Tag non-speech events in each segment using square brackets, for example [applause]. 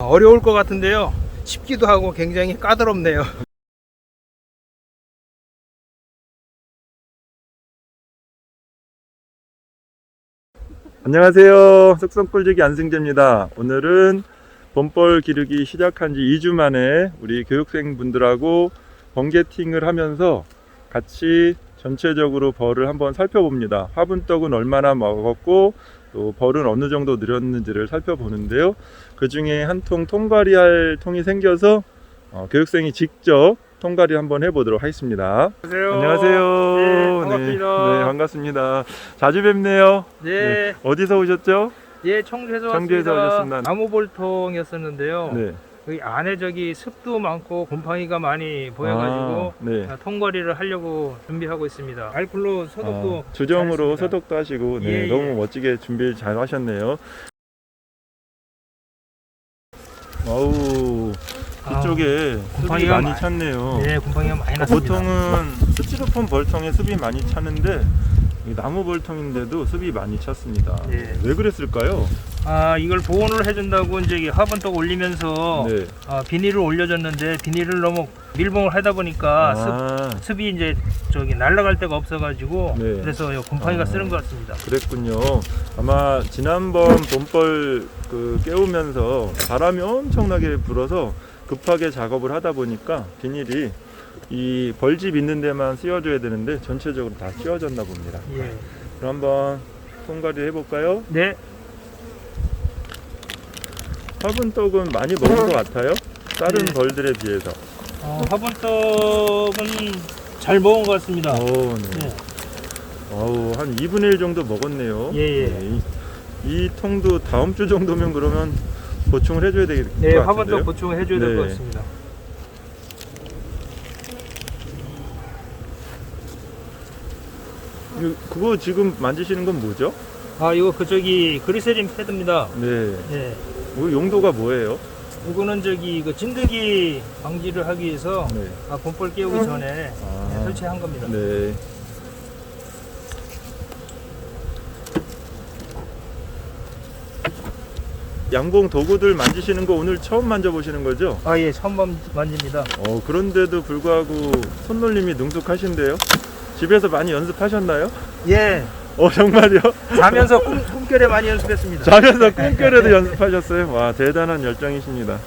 어려울 것 같은데요. 쉽기도 하고 굉장히 까다롭네요. [laughs] 안녕하세요. 숙성꿀지기 안승재입니다. 오늘은 범벌 기르기 시작한 지 2주 만에 우리 교육생 분들하고 번개팅을 하면서 같이 전체적으로 벌을 한번 살펴봅니다. 화분떡은 얼마나 먹었고 또 벌은 어느 정도 늘었는지를 살펴보는데요. 그 중에 한 통 통과리 할 통이 생겨서 어, 교육생이 직접 통과리 한번 해보도록 하겠습니다. 안녕하세요. 안녕하세요. 네, 반갑습니다. 네, 반갑습니다. 자주 뵙네요. 네, 어디서 오셨죠? 예, 청주에서 청주에서 왔습니다. 오셨습니다. 나무볼통이었었는데요. 네. 여기 안에 저기 습도 많고 곰팡이가 많이 보여가지고 아, 네. 아, 통거리를 하려고 준비하고 있습니다. 알콜로 소독도 아, 주정으로 잘했습니다. 소독도 하시고 네, 예, 예. 너무 멋지게 준비 잘 하셨네요. 어우 이쪽에 습이 아, 곰팡이가 많이 많이- 찼네요. 예, 곰팡이가 많이 어, 났습니다. 보통은 스티로폼 벌통에 습이 많이 차는데 이 나무 벌통인데도 습이 많이 찼습니다. 예. 왜 그랬을까요? 아, 이걸 보온을 해준다고 이제 이 화분떡 올리면서 네. 아, 비닐을 올려줬는데 비닐을 너무 밀봉을 하다 보니까 습, 아, 습이 이제 저기 날아갈 데가 없어가지고 네. 그래서 요 곰팡이가 아. 쓰는 것 같습니다. 그랬군요. 아마 지난번 봄벌 그 깨우면서 바람이 엄청나게 불어서 급하게 작업을 하다 보니까 비닐이 이 벌집 있는 데만 씌워줘야 되는데 전체적으로 다 씌워졌나 봅니다. 예. 그럼 한번 손가리 해볼까요? 네, 화분떡은 많이 먹은 것 같아요. 다른 네. 벌들에 비해서. 어, 화분떡은 잘 먹은 것 같습니다. 오, 네. 네. 어우, 한 2분의 1 정도 먹었네요. 예, 예. 네, 이, 이 통도 다음 주 정도면 그러면 보충을 해줘야 되겠 것 네, 같은데요. 화분떡 보충해 줘야 될 것 네. 같습니다. 이거- 그거 지금 만지시는 건 뭐죠? 아, 이거 그 저기 그리세린 패드입니다. 네. 네. 그 용도가 뭐예요? 이거는 저기 그 진드기 방지를 하기 위해서 네. 아, 곰벌 깨우기 전에 아. 네, 설치한 겁니다. 네. 양봉 도구들 만지시는 거 오늘 처음 만져보시는 거죠? 아, 예, 처음 만- 만집니다. 어, 그런데도 불구하고 손놀림이 능숙하신데요? 집에서 많이 연습하셨나요? 예, 어, 정말요? 자면서 꿈, 꿈결에 많이 연습했습니다. 자면서 꿈결에도 연습하셨어요? 와, 대단한 열정이십니다.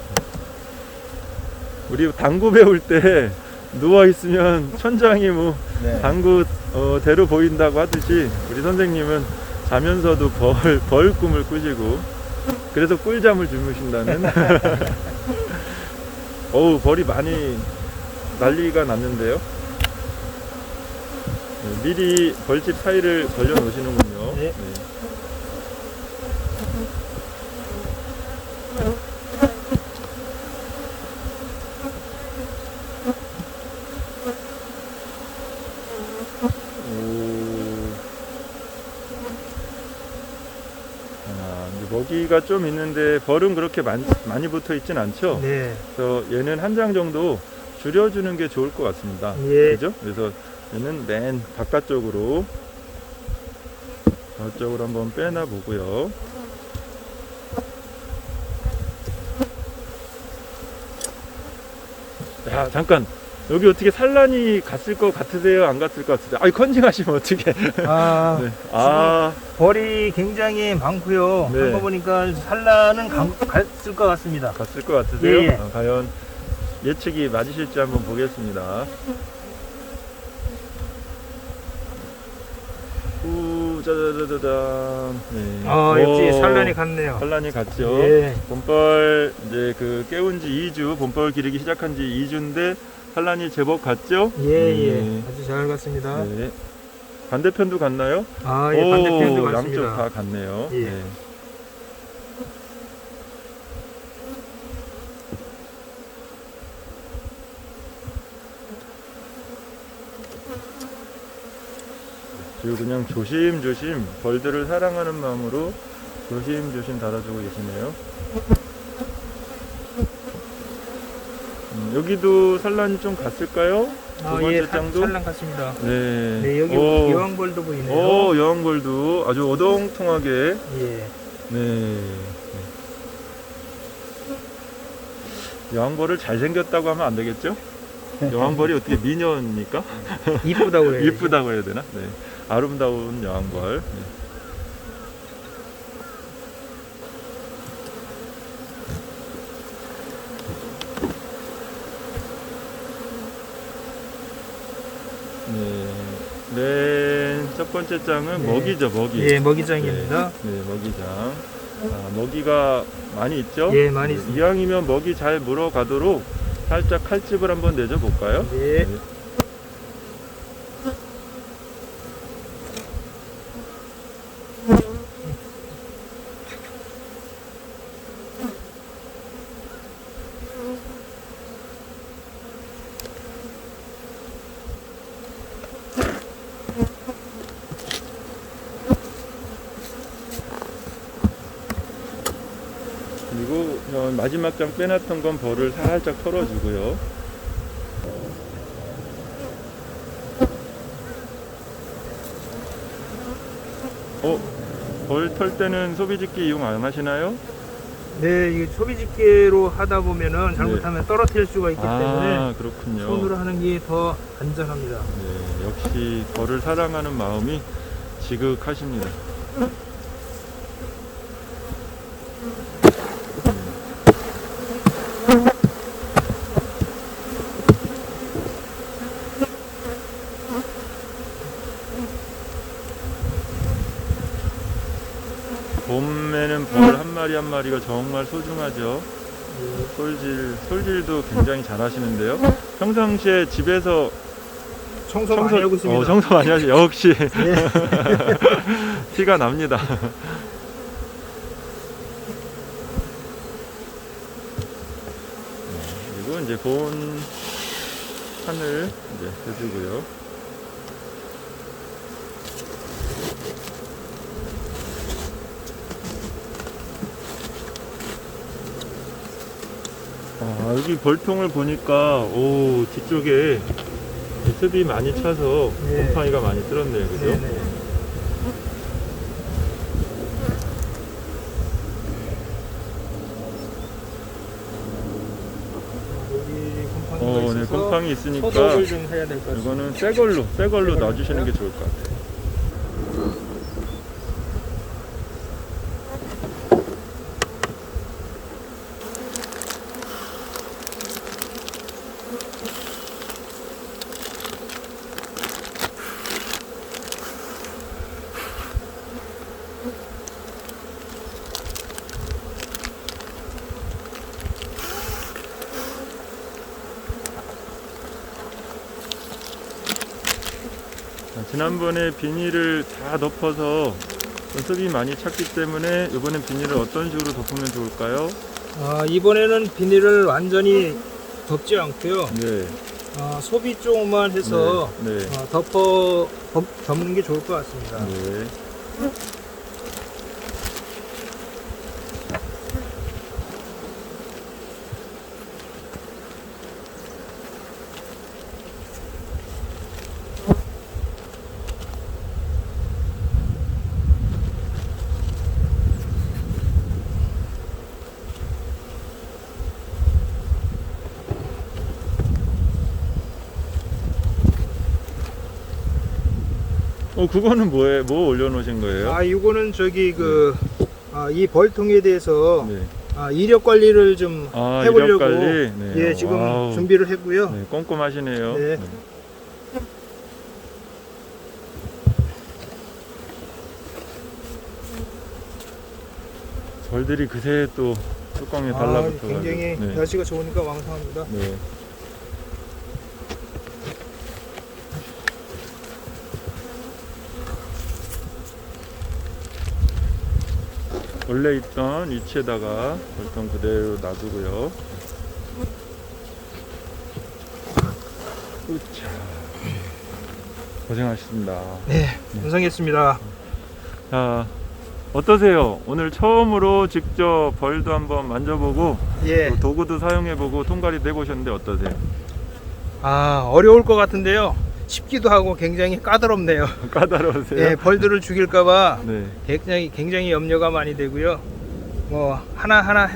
우리 당구 배울 때 누워 있으면 천장이 뭐 네. 당구 어, 대로 보인다고 하듯이 우리 선생님은 자면서도 벌, 벌 꿈을 꾸시고 그래서 꿀잠을 주무신다는 [laughs] 어우 벌이 많이 난리가 났는데요 네, 미리 벌집 사이를 벌려 놓으시는군요 네. 이제 먹이가 좀 있는데 벌은 그렇게 많이, 많이 붙어 있진 않죠? 네. 그래서 얘는 한 장 정도 줄여주는 게 좋을 것 같습니다. 예. 그죠? 그래서 얘는 맨 바깥쪽으로 저쪽으로 한번 빼놔 보고요. 야, 잠깐. 여기 어떻게 산란이 갔을 것 같으세요? 안 갔을 것 같으세요? 아이, 컨닝하시면 어떻게. 아, [laughs] 네. 아, 벌이 굉장히 많고요. 네. 한거 보니까 산란은 감- 갔을 것 같습니다. 갔을 것 같으세요? 예, 예. 어, 과연 예측이 맞으실지 한번 보겠습니다. 우, 짜자자자잔. 네. 아, 역시 오, 산란이 갔네요. 산란이 갔죠. 예. 봄벌 이제 그 깨운 지 2주, 봄벌 기르기 시작한 지 2주인데 산란이 제법 갔죠? 예, 예. 네. 아주 잘 갔습니다. 네. 반대편도 갔나요? 아, 예, 반대편도 오, 갔습니다. 양쪽 다 갔네요. 예. 네. 그리고 그냥 조심조심 벌들을 사랑하는 마음으로 조심조심 달아주고 계시네요. 음, 여기도 산란이 좀 갔을까요? 두 아, 번째 예, 산- 장도? 산란 갔습니다. 네. 네, 여기 오. 여왕벌도 보이네요. 오, 여왕벌도 아주 어동통하게. 예. 네. 여왕벌을 잘생겼다고 하면 안 되겠죠? 여왕벌이 어떻게 미녀입니까? 이쁘다고 그래요. [laughs] 이쁘다고 해야 되나? 네. 아름다운 여왕벌. 네. 네. 맨첫 번째 장은 네. 먹이죠, 먹이. 예, 먹이장입니다. 네, 네, 먹이장. 아, 먹이가 많이 있죠? 예, 많이 있습니다. 이왕이면 먹이 잘 물어가도록 살짝 칼집을 한번 내줘 볼까요? 예. 그 마지막 장 빼놨던 건 벌을 살짝 털어주고요. 어, 벌 털 때는 소비집기 이용 안 하시나요? 네, 이게 소비집게로 하다 보면은 잘못하면 떨어뜨릴 수가 있기 때문에 네. 아, 그렇군요. 손으로 하는 게 더 안전합니다. 네, 역시 벌을 사랑하는 마음이 지극하십니다. 봄에는 벌 한 마리 마리가 정말 소중하죠. 예. 솔질, 솔질도 굉장히 잘 하시는데요. 평상시에 집에서 청소 많이 하고 있습니다. 어, 청소 많이 하시. 역시 예. [laughs] 티가 납니다. 네, 그리고 이제 본 판을 이제 해주고요. 아, 여기 벌통을 보니까 오 뒤쪽에 습이 많이 차서 네. 곰팡이가 많이 들었네요, 그죠? 네네. 여기 곰팡이가 어, 네, 곰팡이 있으니까. 이거는 새 걸로, 새 걸로 놔주시는 게? 좋을 것 같아요. 지난번에 비닐을 다 덮어서 습이 많이 찼기 때문에 이번엔 비닐을 어떤 식으로 덮으면 좋을까요? 아, 이번에는 비닐을 완전히 덮지 않고요. 네. 아, 소비 쪽만 해서 네. 네. 아, 덮어 덮, 덮는 게 좋을 것 같습니다. 네. 어, 그거는 뭐에, 뭐 올려놓으신 거예요? 아, 이거는 저기 그, 아, 이 벌통에 대해서 네. 아, 이력 관리를 좀 아, 해보려고 이력 관리? 네. 예, 지금 와우. 준비를 했고요. 네, 꼼꼼하시네요. 네. 벌들이 그새 또 뚜껑에 아, 달라붙어 굉장히 네. 날씨가 좋으니까 왕성합니다. 네. 원래 있던 위치에다가 벌통 그대로 놔두고요. 으차. 고생하셨습니다. 네, 완성했습니다. 자, 어떠세요? 오늘 처음으로 직접 벌도 한번 만져보고 예. 또 도구도 사용해보고 통과리도 해보셨는데 어떠세요? 아, 어려울 것 같은데요. 쉽기도 하고 굉장히 까다롭네요. [laughs] 까다로우세요? 예, 벌들을 죽일까봐 네. 굉장히 굉장히 염려가 많이 되고요. 뭐 하나 하나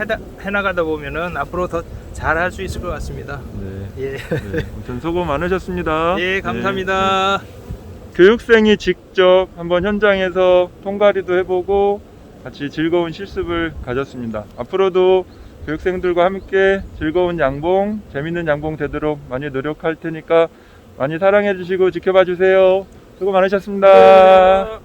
해나가다 보면은 앞으로 더 잘할 수 있을 것 같습니다. 네. 예, 네. 아무튼 수고 많으셨습니다. [laughs] 예, 감사합니다. 교육생이 직접 한번 현장에서 통과리도 해보고 같이 즐거운 실습을 가졌습니다. 앞으로도 교육생들과 함께 즐거운 양봉, 재밌는 양봉 되도록 많이 노력할 테니까 많이 사랑해 주시고 지켜봐 주세요. 수고 많으셨습니다.